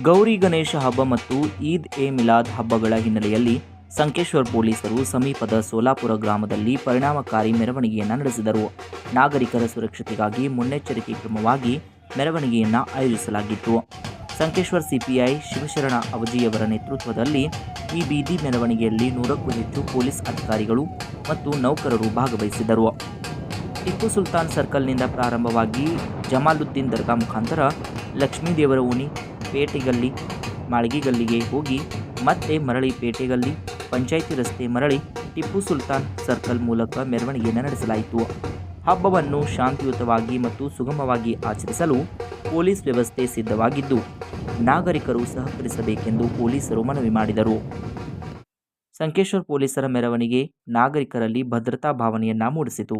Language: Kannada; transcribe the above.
ಗೌರಿ ಗಣೇಶ ಹಬ್ಬ ಮತ್ತು ಈದ್ ಎ ಮಿಲಾದ್ ಹಬ್ಬಗಳ ಹಿನ್ನೆಲೆಯಲ್ಲಿ ಸಂಕೇಶ್ವರ್ ಪೊಲೀಸರು ಸಮೀಪದ ಸೋಲಾಪುರ ಗ್ರಾಮದಲ್ಲಿ ಪರಿಣಾಮಕಾರಿ ಮೆರವಣಿಗೆಯನ್ನು ನಡೆಸಿದರು. ನಾಗರಿಕರ ಸುರಕ್ಷತೆಗಾಗಿ ಮುನ್ನೆಚ್ಚರಿಕೆ ಕ್ರಮವಾಗಿ ಮೆರವಣಿಗೆಯನ್ನು ಆಯೋಜಿಸಲಾಗಿತ್ತು. ಸಂಕೇಶ್ವರ್ ಸಿಪಿಐ ಶಿವಶರಣ ಅವಜಿಯವರ ನೇತೃತ್ವದಲ್ಲಿ ಈ ಬೀದಿ ಮೆರವಣಿಗೆಯಲ್ಲಿ ನೂರಕ್ಕೂ ಹೆಚ್ಚು ಪೊಲೀಸ್ ಅಧಿಕಾರಿಗಳು ಮತ್ತು ನೌಕರರು ಭಾಗವಹಿಸಿದರು ಟಿಪ್ಪು ಸುಲ್ತಾನ್ ಸರ್ಕಲ್ನಿಂದ ಪ್ರಾರಂಭವಾಗಿ ಜಮಾಲುದ್ದೀನ್ ದರ್ಗಾ ಮುಖಾಂತರ ಲಕ್ಷ್ಮೀದೇವರ ಓಣಿ ಪೇಟೆಗಲ್ಲಿ, ಮಾಳ್ಗಿಗಲ್ಲಿಗೆ ಹೋಗಿ ಮತ್ತೆ ಮರಳಿ ಪೇಟೆಗಲ್ಲಿ, ಪಂಚಾಯಿತಿ ರಸ್ತೆ ಮರಳಿ ಟಿಪ್ಪು ಸುಲ್ತಾನ್ ಸರ್ಕಲ್ ಮೂಲಕ ಮೆರವಣಿಗೆಯನ್ನು ನಡೆಸಲಾಯಿತು. ಹಬ್ಬವನ್ನು ಶಾಂತಿಯುತವಾಗಿ ಮತ್ತು ಸುಗಮವಾಗಿ ಆಚರಿಸಲು ಪೊಲೀಸ್ ವ್ಯವಸ್ಥೆ ಸಿದ್ಧವಾಗಿದ್ದು, ನಾಗರಿಕರು ಸಹಕರಿಸಬೇಕೆಂದು ಪೊಲೀಸರು ಮನವಿ ಮಾಡಿದರು. ಸಂಕೇಶ್ವರ್ ಪೊಲೀಸರ ಮೆರವಣಿಗೆ ನಾಗರಿಕರಲ್ಲಿ ಭದ್ರತಾ ಭಾವನೆಯನ್ನ ಮೂಡಿಸಿತು.